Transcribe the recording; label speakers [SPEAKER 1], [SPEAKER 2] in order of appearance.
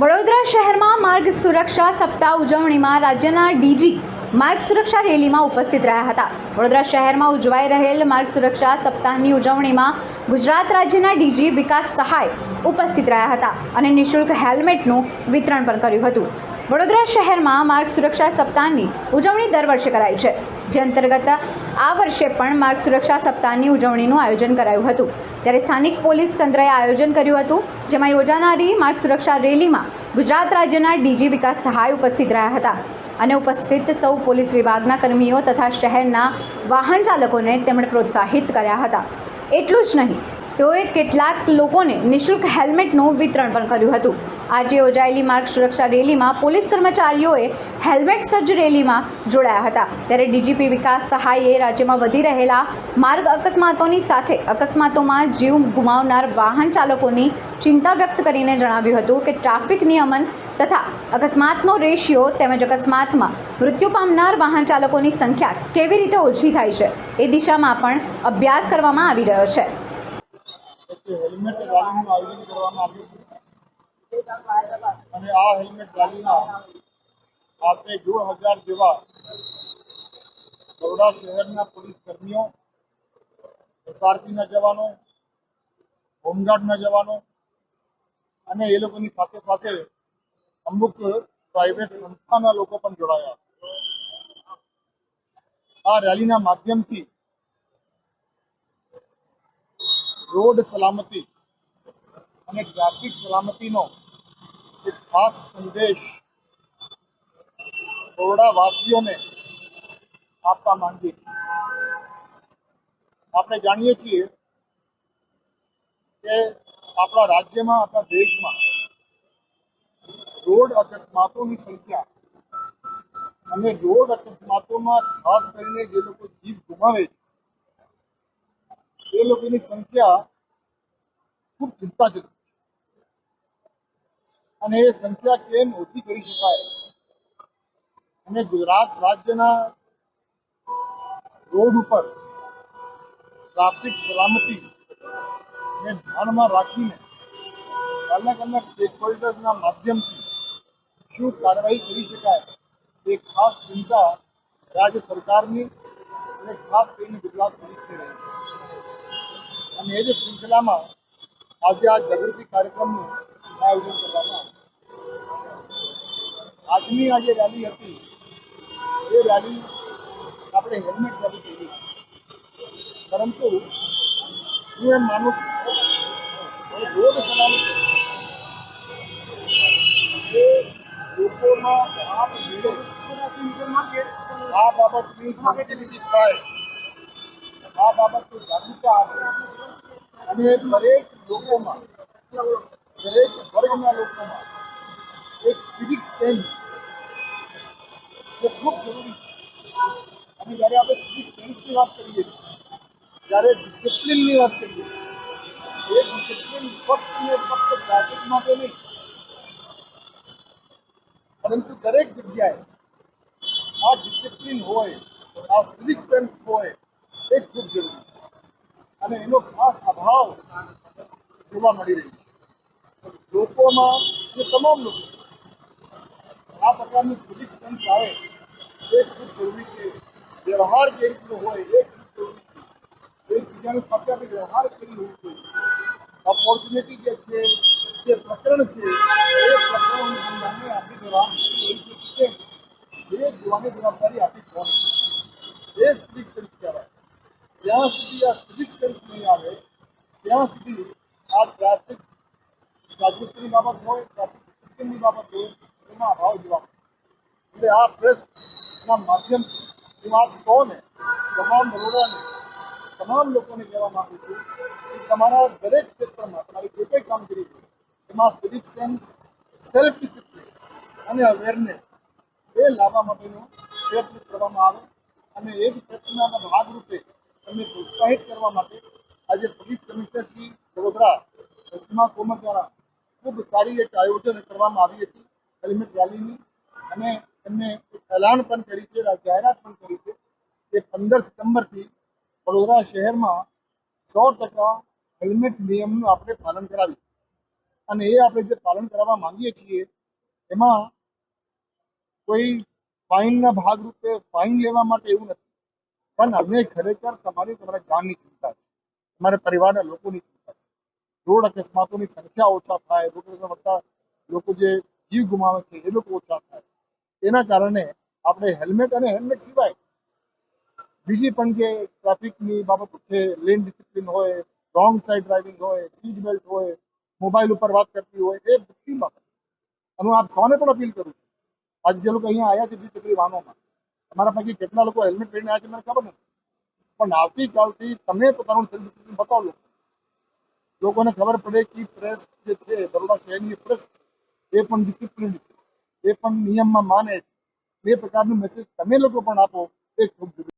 [SPEAKER 1] વડોદરા શહેરમાં માર્ગ સુરક્ષા સપ્તાહ ઉજવણીમાં રાજ્યના ડીજી માર્ગ સુરક્ષા રેલીમાં ઉપસ્થિત રહ્યા હતા. વડોદરા શહેરમાં ઉજવાઈ રહેલ માર્ગ સુરક્ષા સપ્તાહની ઉજવણીમાં ગુજરાત રાજ્યના ડીજી વિકાસ સહાય ઉપસ્થિત રહ્યા હતા અને નિઃશુલ્ક હેલ્મેટનું વિતરણ પણ કર્યું હતું. વડોદરા શહેરમાં માર્ગ સુરક્ષા સપ્તાહની ઉજવણી દર વર્ષે કરાય છે. જે અંતર્ગત આ વર્ષે પણ માર્ગ સુરક્ષા સપ્તાહની ઉજવણીનું આયોજન કરાયું હતું. ત્યારે સ્થાનિક પોલીસ તંત્રએ આયોજન કર્યું હતું, જેમાં યોજાનારી માર્ગ સુરક્ષા રેલીમાં ગુજરાત રાજ્યના ડીજી વિકાસ સહાય ઉપસ્થિત રહ્યા હતા અને ઉપસ્થિત સૌ પોલીસ વિભાગના કર્મીઓ તથા શહેરના વાહન ચાલકોને તેમણે પ્રોત્સાહિત કર્યા હતા. એટલું જ નહીં, તેઓએ કેટલાક લોકોને નિઃશુલ્ક હેલ્મેટનું વિતરણ પણ કર્યું હતું. આજે યોજાયેલી માર્ગ સુરક્ષા રેલીમાં પોલીસ કર્મચારીઓએ હેલ્મેટ સજ્જ રેલીમાં જોડાયા હતા. ત્યારે ડીજીપી વિકાસ સહાયે રાજ્યમાં વધી રહેલા માર્ગ અકસ્માતોની સાથે અકસ્માતોમાં જીવ ગુમાવનાર વાહન ચાલકોની ચિંતા વ્યક્ત કરીને જણાવ્યું હતું કે ટ્રાફિક નિયમન તથા અકસ્માતનો રેશિયો તેમજ અકસ્માતમાં મૃત્યુ પામનાર વાહન ચાલકોની સંખ્યા કેવી રીતે ઓછી થાય છે એ દિશામાં પણ અભ્યાસ કરવામાં આવી રહ્યો છે.
[SPEAKER 2] હેલ્મેટ રેલીનું આયોજન કરવામાં આવ્યું અને આ હેલ્મેટ ગાડીના આશરે દોઢ હજાર જેવા બરોડા શહેરના પોલીસ કર્મીઓ એસઆરપીના જવાનો, હોમગાર્ડના જવાનો અને એ લોકોની સાથે સાથે અમુક પ્રાઇવેટ સંસ્થાના લોકો પણ જોડાયા. આ રેલીના માધ્યમથી રોડ સલામતી અને ટ્રાફિક સલામતીનો એક ખાસ સંદેશ બરોડાવાસીઓને આપવા માંગીએ છીએ આપણે જાણીએ છીએ કે આપણા રાજ્યમાં, આપણા દેશમાં રોડ અકસ્માતોની સંખ્યા અને રોડ અકસ્માતોમાં ખાસ કરીને જે લોકો જીવ ગુમાવે છે, એ લોકોની સંખ્યા ખૂબ ચિંતાજનક. અને એ સંખ્યા કેમ ઓછી કરી શકાય. અને ગુજરાત રાજ્યના રોડ ઉપર ટ્રાફિક સલામતી ને ધ્યાનમાં રાખીને અલગ અલગ સ્ટેક હોલ્ડર્સના માધ્યમથી શું કાર્યવાહી કરી શકાય, એ ખાસ ચિંતા રાજ્ય સરકારની અને ખાસ કરીને ગુજરાત પોલીસની રહી છે. અને એ જ શૃંખલામાં આજે આ જાગૃતિ કાર્યક્રમનું આયોજન કરવામાં આજની આ જે રેલી હતી, એ રેલી આપણે હેલ્મેટ રેલી કહીએ પરંતુ હું એમ માનું છું રોડ સલામતી આપ આ બાબતની સેન્સિટિવિટી થાય. આ બાબતની જાગૃતતા આવે અને દરેક લોકોમાં દરેક વર્ગના લોકોમાં એક સિવિક સેન્સ એ ખૂબ જરૂરી છે અને જ્યારે આપણે સિવિક સેન્સની વાત કરીએ છીએ, ત્યારે ડિસિપ્લિનની વાત કરીએ છીએ, એ ડિસિપ્લિન ફક્ત ને ફક્ત ટ્રાફિક માટે નહીં, પરંતુ દરેક જગ્યાએ આ ડિસિપ્લિન હોય, આ સિવિક સેન્સ હોય, એ ખૂબ જરૂરી અને એનો ખાસ અભાવ જોવા મળી રહ્યો છે. લોકોમાં જે તમામ લોકો આ પ્રકારની સિવિક સેન્સ આવે એ ખૂબ જરૂરી છે વ્યવહાર જે રીતનો હોય એ ખૂબ જરૂરી છે એકબીજાની સાથે આપણે વ્યવહાર કરી હોવું જોઈએ ઓપોર્ચ્યુનિટી જે છે જે પ્રકરણ છે એ પ્રકરણ અનુસંધાને આપણી જવાબદારી હોય છે કે કેમ એ જોવાની જવાબદારી આપણી સૌની એ સિવિક સેન્સ કહેવાય જ્યાં સુધી આ સિવિક સેન્સ નહીં આવે ત્યાં સુધી આ ટ્રાફિક જાગૃતિની બાબત હોય ટ્રાફિક બાબત હોય, એમાં અભાવ જોવા એટલે આ પ્રેસના માધ્યમથી હું આપ સૌને, તમામ બરોડાને તમામ લોકોને કહેવા માગું છું કે તમારા દરેક ક્ષેત્રમાં, તમારી જે કંઈ કામગીરી છે એમાં સિવિક સેન્સ સેલ્ફ ડિસિપ્લિન અને અવેરનેસ એ લાવવા માટેનો પ્રયત્ન કરવામાં આવે અને એ જ પ્રયત્નના ભાગરૂપે તમને પ્રોત્સાહિત કરવા માટે આજે પોલીસ કમિશનરશ્રી વડોદરા રસીમા કોમર દ્વારા ખૂબ સારી એક આયોજન કરવામાં આવી હતી, હેલ્મેટ રેલીની. અને એમને એલાન પણ કરી છે જાહેરાત પણ કરી છે કે પંદર સપ્ટેમ્બરથી વડોદરા શહેરમાં સો ટકા હેલ્મેટ નિયમનું આપણે પાલન કરાવીશું. અને એ આપણે જે પાલન કરાવવા માંગીએ છીએ, એમાં કોઈ ફાઇનના ભાગરૂપે ફાઇન લેવા માટે એવું નથી. પણ અમને ખરેખર તમારી તમારા ગામની ચિંતા છે. તમારા પરિવારના લોકોની ચિંતા રોડ અકસ્માતોની સંખ્યા ઓછા થાય રોડ અકસ્માત લોકો જે જીવ ગુમાવે છે, એ લોકો ઓછા થાય. એના કારણે આપણે હેલ્મેટ અને હેલ્મેટ સિવાય બીજી પણ જે ટ્રાફિકની બાબતો છે, લેન ડિસિપ્લિન હોય, રોંગ સાઈડ ડ્રાઇવિંગ હોય, સીટ બેલ્ટ હોય, મોબાઈલ ઉપર વાત કરતી હોય, એ બધી બાબત. અને હું આપ સૌને પણ અપીલ કરું છું, આજે જે લોકો અહીંયા આવ્યા છે દ્વિચક્રી વાહનોમાં, તમારા પૈકી કેટલા લોકો હેલ્મેટ પહેરીને આવ્યા છે મને ખબર નથી. પણ આવતીકાલથી તમે પોતાનું સેલ્ફ ડિસિપ્લિન બતાવો લોકોને ખબર પડે કે પ્રેસ જે છે બરોડા શહેરની પ્રેસ છે. એ પણ ડિસિપ્લિન છે. એ પણ નિયમમાં માને છે. એ પ્રકારનું મેસેજ તમે લોકો પણ આપો, એ ખૂબ